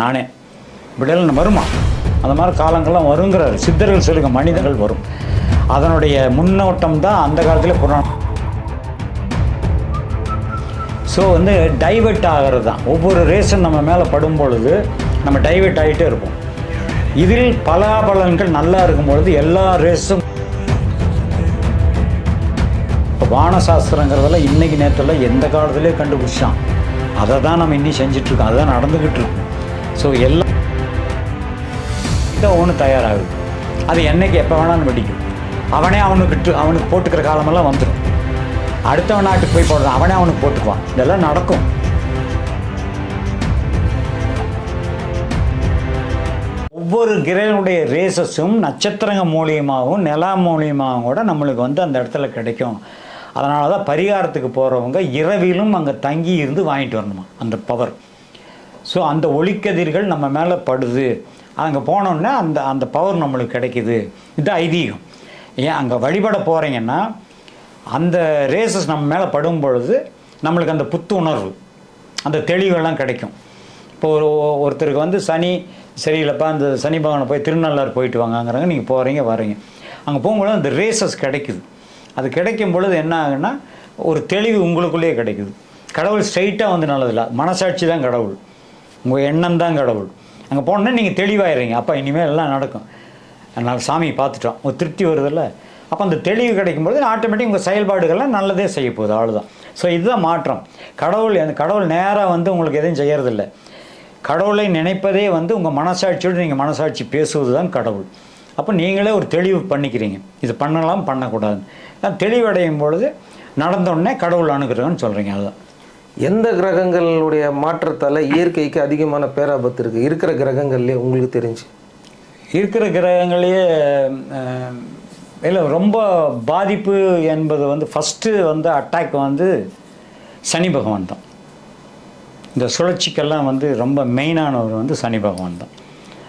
நானே. விடல் வருமா? அந்த மாதிரி காலங்கள்லாம் வருங்கிறார். சித்தர்கள் சொல்லுங்க மனிதர்கள் வரும். அதனுடைய முன்னோட்டம் தான் அந்த காலத்தில் புராணம் ஸோ வந்து டைவெர்ட் ஆகிறது தான். ஒவ்வொரு ரேஸும் நம்ம மேலே படும் பொழுது நம்ம டைவெர்ட் ஆகிட்டே இருப்போம். இதில் பலாபலன்கள் நல்லா இருக்கும் பொழுது எல்லா ரேஸும் இப்போ வானசாஸ்திரங்கிறதெல்லாம் இன்றைக்கி நேரத்தில் எந்த காலத்துலேயே கண்டுபிடிச்சான். அதை தான் நம்ம இன்னும் செஞ்சிட்ருக்கோம் அதுதான் நடந்துக்கிட்டு இருக்கோம் ஸோ எல்லாம் ஒன்று தயாராகுது அது என்னைக்கு எப்போ வேணாலும் வெடிக்கும். அவனே அவனுக்கு அவனுக்கு போட்டுக்கிற காலமெல்லாம் வந்துடும் அடுத்தவன் நாட்டுக்கு போய் போடுறான் அவனே அவனுக்கு போட்டுக்குவான். இதெல்லாம் நடக்கும். ஒவ்வொரு கிரகனுடைய ரேசஸும் நட்சத்திரங்க மூலியமாகவும் நிலா மூலியமாகவும் கூட நம்மளுக்கு வந்து அந்த இடத்துல கிடைக்கும். அதனால தான் பரிகாரத்துக்கு போகிறவங்க இரவிலும் அங்கே தங்கி இருந்து வாங்கிட்டு வரணுமா? அந்த பவர் ஸோ அந்த ஒளிக்கதிர்கள் நம்ம மேலே படுது. அங்கே போனோன்னே அந்த அந்த பவர் நம்மளுக்கு கிடைக்கிது. இது ஐதீகம். ஏன் அங்கே வழிபட போகிறீங்கன்னா அந்த ரேசஸ் நம்ம மேலே படும் பொழுது நம்மளுக்கு அந்த புத்துணர்வு அந்த தெளிவெல்லாம் கிடைக்கும். இப்போ ஒரு ஒருத்தருக்கு வந்து சனி சரியில்லைப்பா அந்த சனி பகவானை போய் திருநள்ளாறு போயிட்டு வாங்கங்கிறாங்க. நீங்கள் போகிறீங்க வரீங்க. அங்கே போகும்பொழுது அந்த ரேசஸ் கிடைக்குது. அது கிடைக்கும் பொழுது என்ன ஆகுன்னா ஒரு தெளிவு உங்களுக்குள்ளேயே கிடைக்குது. கடவுள் ஸ்ட்ரைட்டாக வந்து நல்லதில்ல மனசாட்சி தான் கடவுள். உங்கள் எண்ணம் தான் கடவுள். அங்கே போனோன்னா நீங்கள் தெளிவாயிடுறீங்க அப்போ இனிமேல் எல்லாம் நடக்கும். அதனால் சாமியை பார்த்துட்டோம். ஒரு திருப்தி வருதில்ல? அப்போ அந்த தெளிவு கிடைக்கும்போது ஆட்டோமேட்டிக் உங்கள் செயல்பாடுகள்லாம் நல்லதே செய்ய போகுது அவ்வளோதான் ஸோ இதுதான் மாற்றம். கடவுள் அந்த கடவுள் நேராக வந்து உங்களுக்கு எதுவும் செய்யறதில்ல. கடவுளை நினைப்பதே வந்து உங்கள் மனசாட்சியோடு நீங்கள் மனசாட்சி பேசுவது தான் கடவுள். அப்போ நீங்களே ஒரு தெளிவு பண்ணிக்கிறீங்க. இது பண்ணலாம் பண்ணக்கூடாது தெளிவடையும் பொழுது நடந்தோடனே கடவுள் அணுகிறோன்னு சொல்கிறீங்க அதுதான் எந்த கிரகங்களுடைய மாற்றத்தால் இயற்கைக்கு அதிகமான பேராபத்து இருக்குது இருக்கிற கிரகங்கள்லேயே உங்களுக்கு தெரிஞ்சு. இருக்கிற கிரகங்களையே இல்லை ரொம்ப பாதிப்பு என்பது வந்து ஃபஸ்ட்டு வந்து அட்டாக் வந்து சனி பகவான் தான். இந்த சுழற்சிக்கெல்லாம் வந்து ரொம்ப மெயினானவர் வந்து சனி பகவான் தான்.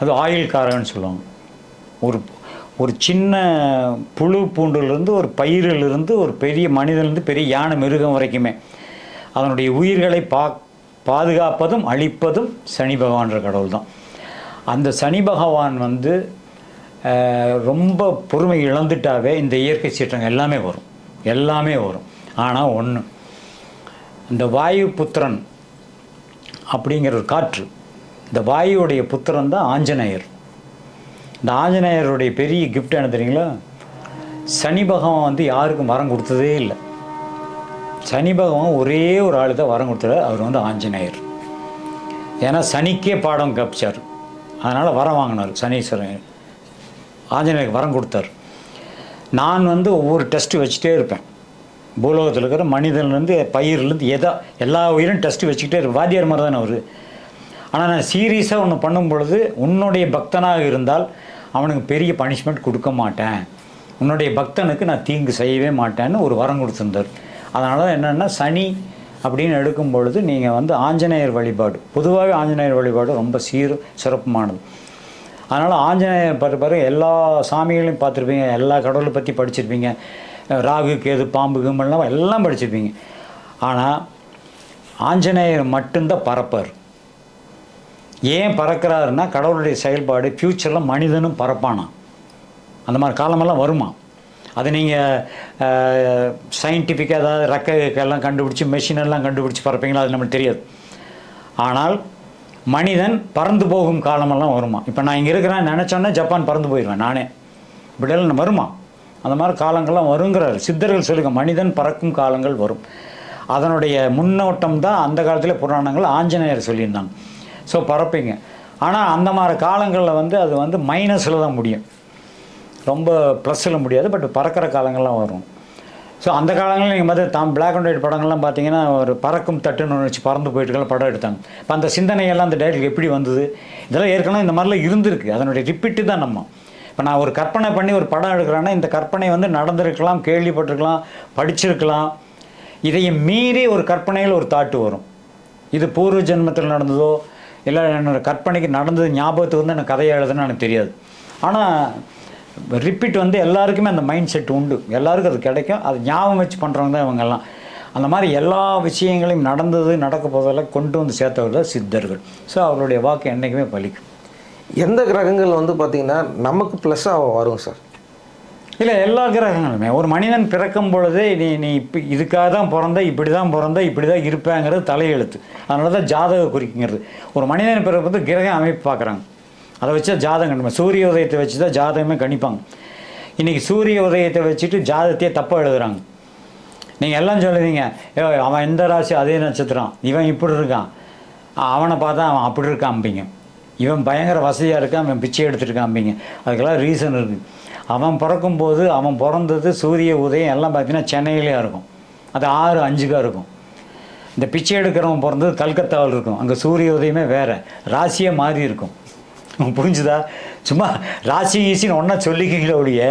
அது ஆயில் காரன்னு சொல்லுவாங்க. ஒரு ஒரு சின்ன புழு பூண்டுலேருந்து ஒரு பயிரிலிருந்து ஒரு பெரிய மனிதன்லேருந்து பெரிய யானை மிருகம் வரைக்குமே அதனுடைய உயிர்களை பா பாதுகாப்பதும் அழிப்பதும் சனி பகவான்ற கடவுள் தான் அந்த சனி பகவான் வந்து ரொம்ப பொறுமை இழந்துட்டாவே இந்த இயற்கை சீற்றங்கள் எல்லாமே வரும். எல்லாமே வரும். ஆனால் ஒன்று இந்த வாயு புத்திரன் அப்படிங்கிற ஒரு காற்று இந்த வாயுவுடைய புத்திரன் தான் ஆஞ்சநேயர். இந்த ஆஞ்சநேயருடைய பெரிய கிஃப்ட் என்ன தெரியுங்களா? சனி பகவான் வந்து யாருக்கும் வரம் கொடுத்ததே இல்லை. சனி பகவான் ஒரே ஒரு ஆளு தான் வரம் கொடுத்தாரு அவர் வந்து ஆஞ்சநேயர். ஏன்னா சனிக்கே பாடம் கப்பிச்சார் அதனால் வரம் வாங்கினார் சனீஸ்வரன். ஆஞ்சநேயருக்கு வரம் கொடுத்தார். நான் வந்து ஒவ்வொரு டெஸ்ட்டு வச்சுட்டே இருப்பேன். பூலோகத்தில் இருக்கிற மனிதன்லேருந்து பயிர்லேருந்து எதா எல்லா உயிரும் டெஸ்ட்டு வச்சுக்கிட்டே இருப்பேன். வாத்தியார் மாதிரி தானே அவர். ஆனால் நான் சீரியஸாக ஒன்று பண்ணும் பொழுது உன்னுடைய பக்தனாக இருந்தால் அவனுக்கு பெரிய பனிஷ்மெண்ட் கொடுக்க மாட்டேன். உன்னுடைய பக்தனுக்கு நான் தீங்கு செய்யவே மாட்டேன்னு ஒரு வரம் கொடுத்துருந்தார். அதனால தான் என்னென்னா சனி அப்படின்னு எடுக்கும் பொழுது நீங்கள் வந்து ஆஞ்சநேயர் வழிபாடு. பொதுவாகவே ஆஞ்சநேயர் வழிபாடு ரொம்ப சீர் சிறப்புமானது. அதனால் ஆஞ்சநேயர் பார்த்து எல்லா சாமிகளையும் பார்த்துருப்பீங்க எல்லா கடவுளை பற்றி படிச்சிருப்பீங்க. ராகு கேது பாம்பு கும்பல்லாம் எல்லாம் படிச்சிருப்பீங்க. ஆனால் ஆஞ்சநேயர் மட்டும்தான் பறப்பார் ஏன் பறக்கிறாருன்னா கடவுளுடைய செயல்பாடு ஃப்யூச்சரில் மனிதனும் பறப்பானாம் அந்த மாதிரி காலமெல்லாம் வருமா அது நீங்கள் சயின்டிஃபிக்காக ஏதாவது ரக்கெல்லாம் கண்டுபிடிச்சி மெஷினெல்லாம் கண்டுபிடிச்சி பறப்பீங்களா? அது நம்மளுக்கு தெரியாது. ஆனால் மனிதன் பறந்து போகும் காலமெல்லாம் வருமா? இப்போ நான் இங்கே இருக்கிறேன் நினச்சோன்னே ஜப்பான் பறந்து போயிடுவேன் நானே. இப்படியெல்லாம் வருமா? அந்த மாதிரி காலங்கள்லாம் வருங்கிறார். சித்தர்கள் சொல்லுங்க மனிதன் பறக்கும் காலங்கள் வரும். அதனுடைய முன்னோட்டம் தான் அந்த காலத்தில் புராணங்கள் ஆஞ்சநேயர் சொல்லியிருந்தாங்க. ஸோ பறப்பீங்க. ஆனால் அந்த மாதிரி காலங்களில் வந்து அது வந்து மைனஸில் தான் முடியும். ரொம்ப ப்ளஸ்ஸில் முடியாது பட் பறக்கிற காலங்கள்லாம் வரும். ஸோ அந்த காலங்களில் நீங்கள் மாதிரி தாம் பிளாக் அண்ட் ஒயிட் படங்கள்லாம் பார்த்தீங்கன்னா ஒரு பறக்கும் தட்டுன்னு ஒன்று வச்சு பறந்து போயிட்டு படம் எடுத்தாங்க. இப்போ அந்த சிந்தனையெல்லாம் அந்த டைரக்ட் எப்படி வந்தது? இதெல்லாம் ஏற்கனவே இந்த மாதிரிலாம் இருந்திருக்கு. அதனுடைய ரிப்பீட்டு தான் நம்ம. இப்போ நான் ஒரு கற்பனை பண்ணி ஒரு படம் எடுக்கிறேன்னா இந்த கற்பனை வந்து நடந்திருக்கலாம் கேள்விப்பட்டிருக்கலாம் படிச்சிருக்கலாம். இதையும் மீறி ஒரு கற்பனையில் ஒரு தாட்டு வரும். இது பூர்வ ஜென்மத்தில் நடந்ததோ இல்லை என்னோடய கற்பனைக்கு நடந்தது ஞாபகத்துக்கு வந்து எனக்கு கதையை எழுதுன்னு எனக்கு தெரியாது. ஆனால் ரிப்பீட் வந்து எல்லாருக்குமே அந்த மைண்ட் செட் உண்டு. எல்லாருக்கும் அது கிடைக்கும். அது ஞாபகம் வச்சு பண்ணுறவங்க தான் இவங்கெல்லாம் அந்த மாதிரி எல்லா விஷயங்களையும் நடந்தது நடக்க போதெல்லாம் கொண்டு வந்து சேர்த்தவர்கள் சித்தர்கள். ஸோ அவருடைய வாக்கு என்றைக்குமே பலிக்கும். எந்த கிரகங்கள் வந்து பார்த்தீங்கன்னா நமக்கு ப்ளஸ்ஸாக வரும் சார் இல்லை எல்லா கிரகங்களுமே. ஒரு மனிதன் பிறக்கும் பொழுதே நீ நீ இப்போ இதுக்காக தான் பிறந்த இப்படி தான் பிறந்த இப்படி தான் இருப்பேங்கிறது தலையெழுத்து. அதனால தான் ஜாதக குறிக்குங்கிறது. ஒரு மனிதன் பிறப்பது கிரக அமைப்பு பார்க்குறாங்க அதை வச்சு தான் ஜாதகம் கணிப்பாங்க சூரிய உதயத்தை வச்சு தான் ஜாதகமே கணிப்பாங்க. இன்றைக்கி சூரிய உதயத்தை வச்சுட்டு ஜாதகத்தையே தப்பாக எழுதுகிறாங்க நீங்கள் எல்லாம் சொல்லுவீங்க ஏ அவன் எந்த ராசி அதே நட்சத்திரம்? இவன் இப்படி இருக்கான். அவனை பார்த்தா அவன் அப்படி இருக்காம்பிங்க இவன் பயங்கர வசதியாக இருக்கான் அவன் பிச்சை எடுத்துருக்காம்பிங்க அதுக்கெல்லாம் ரீசன் இருக்குது அவன் பிறக்கும்போது அவன் பிறந்தது சூரிய உதயம் எல்லாம் பார்த்தீங்கன்னா சென்னையிலே இருக்கும். அது ஆறு அஞ்சுக்காக இருக்கும். இந்த பிச்சை எடுக்கிறவன் பிறந்தது கல்கத்தாவில் இருக்கும். அங்கே சூரிய உதயமே வேறு. ராசியே மாறி இருக்கும். புரிஞ்சுதா? சும்மா ராசி ஈசின்னு ஒன்றா சொல்லிக்கிங்களே ஒழிய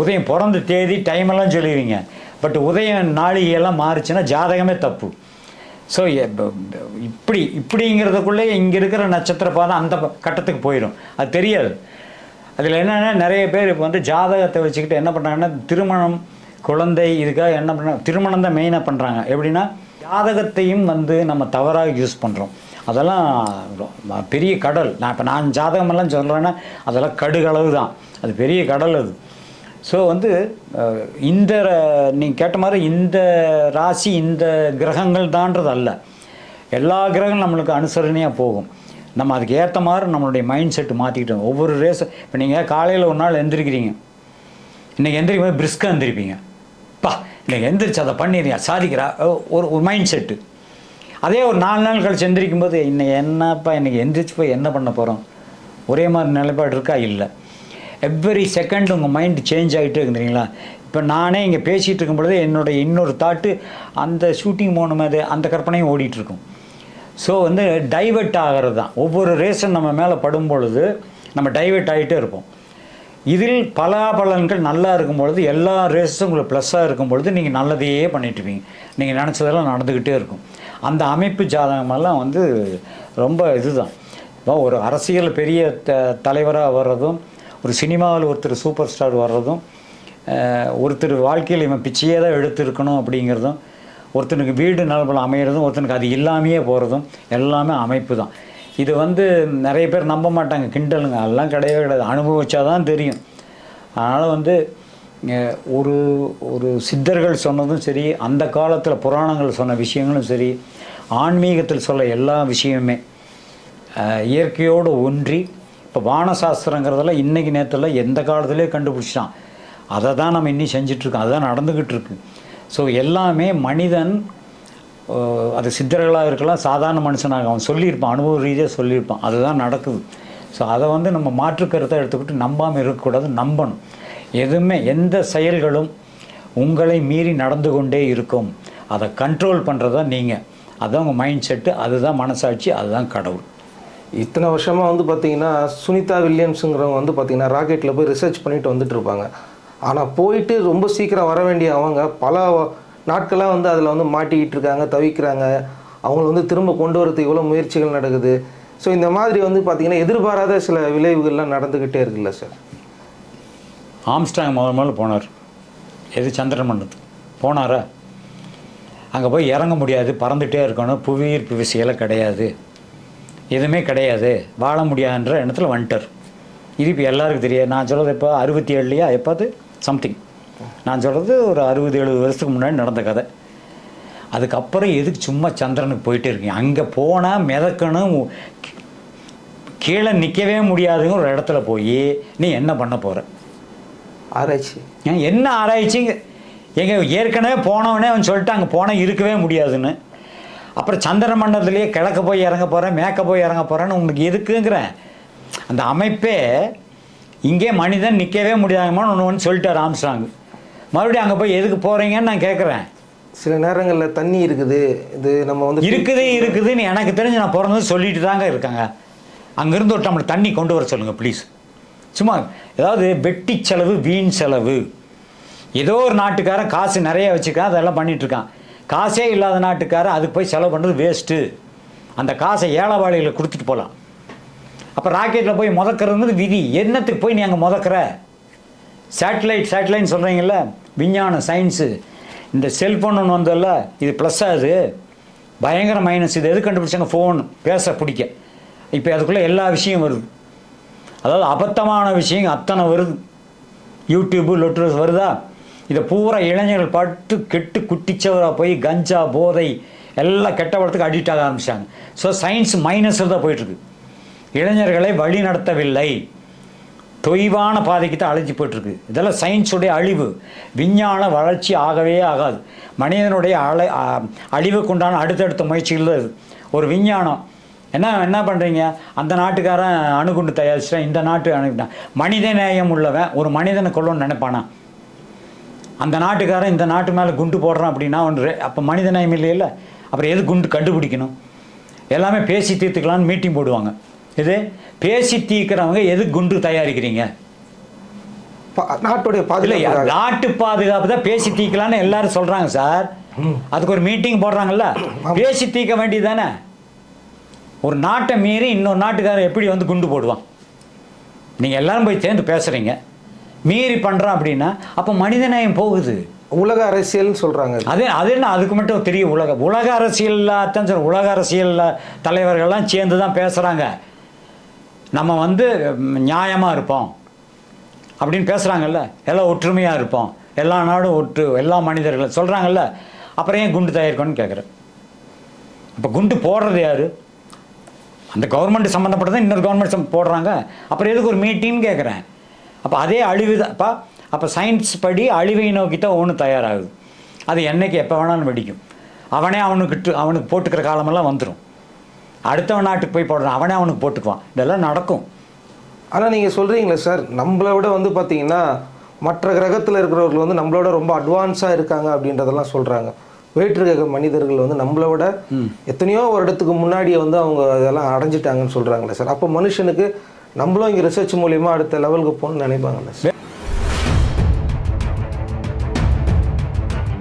உதயம் பிறந்த தேதி டைம் எல்லாம் சொல்லிடுவீங்க பட் உதயம் நாளிகையெல்லாம் மாறுச்சுன்னா ஜாதகமே தப்பு. ஸோ இப்படி இப்படிங்கிறதுக்குள்ளே இங்கே இருக்கிற நட்சத்திர பாதம் அந்த கட்டத்துக்கு போயிடும். அது தெரியாது. அதில் என்னென்னா நிறைய பேர் இப்போ வந்து ஜாதகத்தை வச்சுக்கிட்டு என்ன பண்ணுறாங்கன்னா திருமணம் குழந்தை இதுக்காக என்ன பண்ணுறாங்க திருமணம் தான் மெயினாக பண்ணுறாங்க எப்படின்னா ஜாதகத்தையும் வந்து நம்ம தவறாக யூஸ் பண்ணுறோம் அதெல்லாம் பெரிய கடல். நான் இப்போ நான் ஜாதகமெல்லாம் சொல்கிறேன்னா அதெல்லாம் கடுகளவு தான் அது பெரிய கடல் அது. ஸோ வந்து இந்த நீங்கள் கேட்ட மாதிரி இந்த ராசி இந்த கிரகங்கள் தான்றது அல்ல. எல்லா கிரகங்களும் நம்மளுக்கு அனுசரணையாக போகும். நம்ம அதுக்கு ஏற்ற மாதிரி நம்மளுடைய மைண்ட் செட்டு மாற்றிக்கிட்டோம் ஒவ்வொரு ரேஸ் இப்போ நீங்கள் காலையில் ஒரு நாள் எந்திரிக்கிறீங்க. இன்றைக்கி எந்திரிக்கும் போது பிரிஸ்காக எந்திரிப்பீங்க. பா இன்றைக்கி எந்திரிச்சு அதை பண்ணிடுறியா சாதிக்கிறா ஓ- ஒரு ஒரு மைண்ட் செட்டு அதே ஒரு நாலு நாள் கழிச்சு எந்திரிக்கும் போது இன்னைக்கு என்னப்பா இன்றைக்கி எந்திரிச்சு போய் என்ன பண்ண போகிறோம் ஒரே மாதிரி நிலைப்பாடு இருக்கா? இல்லை. எவ்ரி செகண்ட் உங்கள் மைண்டு சேஞ்ச் ஆகிட்டே இருக்குறீங்களா இப்போ நானே இங்கே பேசிகிட்டு இருக்கும் பொழுது என்னுடைய இன்னொரு தாட்டு அந்த ஷூட்டிங் போன மாதிரி அந்த கற்பனையும் ஓடிட்டுருக்கும் ஸோ வந்து டைவெர்ட் ஆகிறது தான். ஒவ்வொரு ரேஸும் நம்ம மேலே படும் பொழுது நம்ம டைவெர்ட் ஆகிட்டே இருப்போம். இதில் பலாபலன்கள் நல்லா இருக்கும் பொழுது எல்லா ரேஸும் உங்களுக்கு ப்ளஸ்ஸாக இருக்கும் பொழுது நீங்கள் நல்லதையே பண்ணிட்டுருப்பீங்க நீங்கள் நினச்சதெல்லாம் நடந்துக்கிட்டே இருக்கும். அந்த அமைப்பு ஜாதகமெல்லாம் வந்து ரொம்ப இதுதான். இப்போ ஒரு அரசியல் பெரிய த தலைவராக வர்றதும் ஒரு சினிமாவில் ஒருத்தர் சூப்பர் ஸ்டார் வர்றதும் ஒருத்தர் வாழ்க்கையில் இவன் பிச்சையே தான் எடுத்திருக்கணும் அப்படிங்கிறதும் ஒருத்தனுக்கு வீடு நலபலம் அமையிறதும் ஒருத்தனுக்கு அது இல்லாமையே போகிறதும் எல்லாமே அமைப்பு தான். இது வந்து நிறைய பேர் நம்ப மாட்டாங்க. கிண்டலுங்க. அதெல்லாம் கிடையவே கிடையாது. அனுபவிச்சா தான் தெரியும். அதனால் வந்து ஒரு ஒரு சித்தர்கள் சொன்னதும் சரி அந்த காலத்தில் புராணங்கள் சொன்ன விஷயங்களும் சரி ஆன்மீகத்தில் சொல்ல எல்லா விஷயமுமே இயற்கையோடு ஒன்றி இப்போ வானசாஸ்திரங்கிறதெல்லாம் இன்றைக்கி நேரத்தில் எந்த காலத்துலேயே கண்டுபிடிச்சிட்டான்? அதை தான் நம்ம இன்னும் செஞ்சிட்ருக்கோம். அதுதான் நடந்துக்கிட்டு இருக்கு ஸோ எல்லாமே மனிதன் அது சித்தர்களாக இருக்கலாம் சாதாரண மனுஷனாக அவன் சொல்லியிருப்பான் அனுபவ ரீதியாக சொல்லியிருப்பான். அதுதான் நடக்குது. ஸோ அதை வந்து நம்ம மாற்றுக்கருத்தை எடுத்துக்கிட்டு நம்பாமல் இருக்கக்கூடாது நம்பணும். எதுவுமே எந்த செயல்களும் உங்களை மீறி நடந்து கொண்டே இருக்கும். அதை கண்ட்ரோல் பண்ணுறதா நீங்கள் அதுதான் உங்கள் மைண்ட் செட்டு அதுதான் மனசாட்சி அதுதான் கடவுள். இத்தனை வருஷமாக வந்து பார்த்தீங்கன்னா சுனிதா வில்லியம்ஸுங்கிறவங்க வந்து பார்த்தீங்கன்னா ராக்கெட்டில் போய் ரிசர்ச் பண்ணிட்டு வந்துட்டு இருப்பாங்க. ஆனால் போயிட்டு ரொம்ப சீக்கிரம் வர வேண்டிய அவங்க பல நாட்களாக வந்து அதில் வந்து மாட்டிக்கிட்டு இருக்காங்க தவிக்கிறாங்க. அவங்கள வந்து திரும்ப கொண்டு வரதுக்கு இவ்வளோ முயற்சிகள் நடக்குது. ஸோ இந்த மாதிரி வந்து பார்த்தீங்கன்னா எதிர்பாராத சில விளைவுகள்லாம் நடந்துக்கிட்டே இருக்குல்ல சார் ஆம்ஸ்டாங் முதல் முதல்ல போனார். எது சந்திரன் மண்டலத்துக்கு போனாரா? அங்கே போய் இறங்க முடியாது பறந்துகிட்டே இருக்கணும். புவியீர்ப்பு விசையெல்லாம் கிடையாது. எதுவுமே கிடையாது. வாழ முடியாதுன்ற எண்ணத்தில் வந்துட்டார். இது இப்போ எல்லாருக்கும் தெரியாது. நான் சொல்கிறது இப்போ அறுபத்தி ஏழுலையா எப்போது? சம்திங் நான் சொல்கிறது ஒரு அறுபது எழுபது வருஷத்துக்கு முன்னாடி நடந்த கதை. அதுக்கப்புறம் எதுக்கு சும்மா சந்திரனுக்கு போயிட்டே இருக்கீங்க? அங்கே போனால் மிதக்கணும். கீழே நிற்கவே முடியாதுங்கிற ஒரு இடத்துல போய் நீ என்ன பண்ண போகிற ஆராய்ச்சி. ஏன் என்ன ஆராய்ச்சிங்க எங்க ஏற்கனவே போனவனே அவன் சொல்லிட்டு அங்கே போனால் இருக்கவே முடியாதுன்னு. அப்புறம் சந்திர மண்டலத்திலேயே கிழக்க போய் இறங்க போகிறேன் மேற்க போய் இறங்க போகிறேன்னு உங்களுக்கு எதுக்குங்கிறேன்? அந்த அமைப்பே இங்கே மனிதன் நிற்கவே முடியாதுமான்னு ஒன்று ஒன்று சொல்லிட்டார் ஆம்ஸ்டாங் மறுபடியும் அங்கே போய் எதுக்கு போகிறீங்கன்னு நான் கேட்குறேன் சில நேரங்களில் தண்ணி இருக்குது. இது நம்ம வந்து இருக்குது இருக்குதுன்னு எனக்கு தெரிஞ்சு நான் பிறந்தது சொல்லிட்டு தாங்க இருக்காங்க. அங்கேருந்து ஒரு டம்ளர் தண்ணி கொண்டு வர சொல்லுங்கள் ப்ளீஸ் சும்மா ஏதாவது வெட்டி செலவு வீண் செலவு. ஏதோ ஒரு நாட்டுக்காரன் காசு நிறைய வச்சுருக்கான் அதெல்லாம் பண்ணிகிட்ருக்கான் காசே இல்லாத நாட்டுக்காரன் அதுக்கு போய் செலவு பண்ணுறது வேஸ்ட்டு அந்த காசை ஏழவாளியில் கொடுத்துட்டு போகலாம் அப்போ ராக்கெட்டில் போய் முதக்கிறது விதி. என்னத்துக்கு போய் நீ அங்கே முதக்கிற? சேட்டலைட் சேட்டலைட்னு சொல்கிறீங்கள விஞ்ஞானம் சயின்ஸு இந்த செல்ஃபோன் ஒன்று வந்ததில்ல இது ப்ளஸ் அது. பயங்கர மைனஸ் இது எது கண்டுபிடிச்சாங்க? ஃபோன் பேச பிடிக்க. இப்போ அதுக்குள்ளே எல்லா விஷயம் வருது. அதாவது அபத்தமான விஷயம் அத்தனை வருது. யூடியூப்பு லொட்ரஸ் வருதா? இதை பூரா இளைஞர்கள் பட்டு கெட்டு குட்டிச்சவராக போய் கஞ்சா போதை எல்லாம் கெட்ட படத்துக்கு அடிக்ட் ஆக ஆரம்பிச்சாங்க. ஸோ சயின்ஸ் மைனஸில் தான் போயிட்டுருக்கு. இளைஞர்களை வழி நடத்தவில்லை. தொய்வான பாதைக்கு தான் அழைச்சி போயிட்டுருக்கு. இதெல்லாம் சயின்ஸுடைய அழிவு. விஞ்ஞான வளர்ச்சி ஆகவே ஆகாது. மனிதனுடைய அழை அழிவுக்குண்டான அடுத்தடுத்த முயற்சிகள் தான் இது. ஒரு விஞ்ஞானம் என்ன என்ன பண்ணுறீங்க அந்த நாட்டுக்காரன் அணுகுண்டு தயாரிச்சிட்டான். இந்த நாட்டு அணுகுண்டான். மனித நேயம் உள்ளவன் ஒரு மனிதனை கொல்லணும்னு நினைப்பானா? அந்த நாட்டுக்காரன் இந்த நாட்டு மேலே குண்டு போடுறான் அப்படின்னா ஒன்று அப்போ மனித நேயம் இல்லையில அப்புறம் எது குண்டு கண்டுபிடிக்கணும்? எல்லாமே பேசி தீர்த்துக்கலாம்னு மீட்டிங் போடுவாங்க. இது பேசி தீர்க்கிறவங்க எது குண்டு தயாரிக்கிறீங்க? நாட்டுடைய பாதுகாப்பு நாட்டு பாதுகாப்பு தான் பேசி தீர்க்கலான்னு எல்லாரும் சொல்கிறாங்க சார். அதுக்கு ஒரு மீட்டிங் போடுறாங்கல்ல? பேசி தீர்க்க வேண்டியது தானே? ஒரு நாட்டை மீறி இன்னொரு நாட்டுக்காரன் எப்படி வந்து குண்டு போடுவான்? நீங்கள் எல்லாரும் போய் சேர்ந்து பேசுகிறீங்க மீறி பண்ணுறான் அப்படின்னா அப்போ மனிதநேயம் போகுது. உலக அரசியல்னு சொல்றாங்க. அது அது என்ன? அதுக்கு மட்டும் தெரியும் உலக உலக அரசியலில் தான் சார் உலக அரசியலில் தலைவர்கள்லாம் சேர்ந்து தான் பேசுகிறாங்க நம்ம வந்து நியாயமாக இருப்போம். அப்படின்னு பேசுகிறாங்கல்ல எல்லாம் ஒற்றுமையாக இருப்போம். எல்லா நாடும் ஒற்று எல்லா மனிதர்களும் சொல்கிறாங்கல்ல அப்புறம் ஏன் குண்டு தயாரிக்கணும்னு கேட்குறேன் இப்போ குண்டு போடுறது யார்? அந்த கவர்மெண்ட் சம்மந்தப்பட்டதான் இன்னொரு கவர்மெண்ட் சம் போடுறாங்க. அப்புறம் எதுக்கு ஒரு மீட்டிங் கேட்குறேன் அப்போ அதே அழிவு தான்ப்பா அப்போ சயின்ஸ் படி அழிவை நோக்கி தான் ஒன்று தயாராகுது. அது என்னைக்கு எப்போ வேணாலும் வெடிக்கும். அவனே அவனுக்கு அவனுக்கு போட்டுக்கிற காலமெல்லாம் வந்துடும் அடுத்தவன் நாட்டுக்கு போய் போடுறான். அவனே அவனுக்கு போட்டுக்குவான். இதெல்லாம் நடக்கும். ஆனால் நீங்கள் சொல்கிறீங்களே சார் நம்மளை விட வந்து பார்த்தீங்கன்னா மற்ற கிரகத்தில் இருக்கிறவர்கள் வந்து நம்மளோட ரொம்ப அட்வான்ஸாக இருக்காங்க அப்படின்றதெல்லாம் சொல்கிறாங்க வேற்று கிரக மனிதர்கள் வந்து நம்மளை விட எத்தனையோ வருடத்துக்கு முன்னாடியே வந்து அவங்க இதெல்லாம் அடைஞ்சிட்டாங்கன்னு சொல்றாங்களே சார். அப்போ மனுஷனுக்கு நம்மளும் இங்கே ரிசர்ச் மூலியமா அடுத்த லெவலுக்கு போகணும்னு நினைப்பாங்கல்ல சார்.